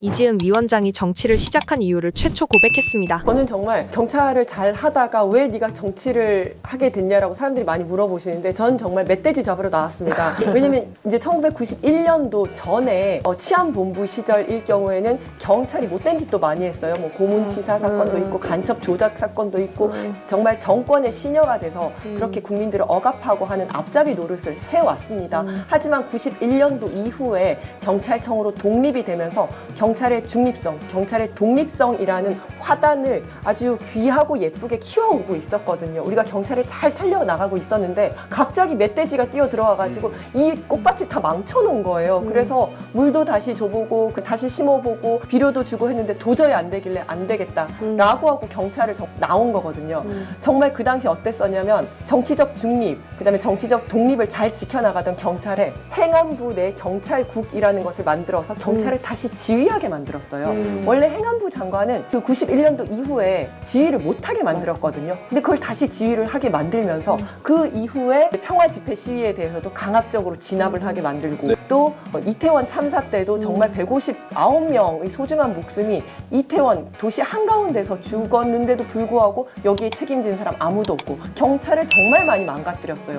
이지은 위원장이 정치를 시작한 이유를 최초 고백했습니다. 저는 정말 경찰을 잘 하다가 왜 네가 정치를 하게 됐냐라고 사람들이 많이 물어보시는데 전 정말 멧돼지 잡으러 나왔습니다. 왜냐면 이제 1991년도 전에 어, 치안본부 시절일 경우에는 경찰이 못된 짓도 많이 했어요. 뭐 고문치사 사건도 있고 간첩 조작 사건도 있고 정말 정권의 시녀가 돼서 그렇게 국민들을 억압하고 하는 앞잡이 노릇을 해왔습니다. 하지만 91년도 이후에 경찰청으로 독립이 되면서 경 찰의 중립성, 경찰의 독립성이라는 화단을 아주 귀하고 예쁘게 키워오고 있었거든요. 우리가 경찰을 잘 살려나가고 있었는데 갑자기 멧돼지가 뛰어 들어와가지고 이 꽃밭을 다 망쳐놓은 거예요. 그래서 물도 다시 줘보고 그 다시 심어보고 비료도 주고 했는데 도저히 안 되길래 안 되겠다라고 하고 경찰을 정- 나온 거거든요. 정말 그 당시 어땠었냐면 정치적 중립, 그다음에 정치적 독립을 잘 지켜나가던 경찰에 행안부 내 경찰국이라는 것을 만들어서 경찰을 다시 지휘하 게 만들었어요. 원래 행안부 장관은 그 91년도 이후에 지휘를 못하게 만들었거든요. 근데 그걸 다시 지휘를 하게 만들면서 그 이후에 평화 집회 시위에 대해서도 강압적으로 진압을 하게 만들고 또 어, 이태원 참사 때도 정말 159명의 소중한 목숨이 이태원 도시 한가운데서 죽었는데도 불구하고 여기에 책임진 사람 아무도 없고 경찰을 정말 많이 망가뜨렸어요.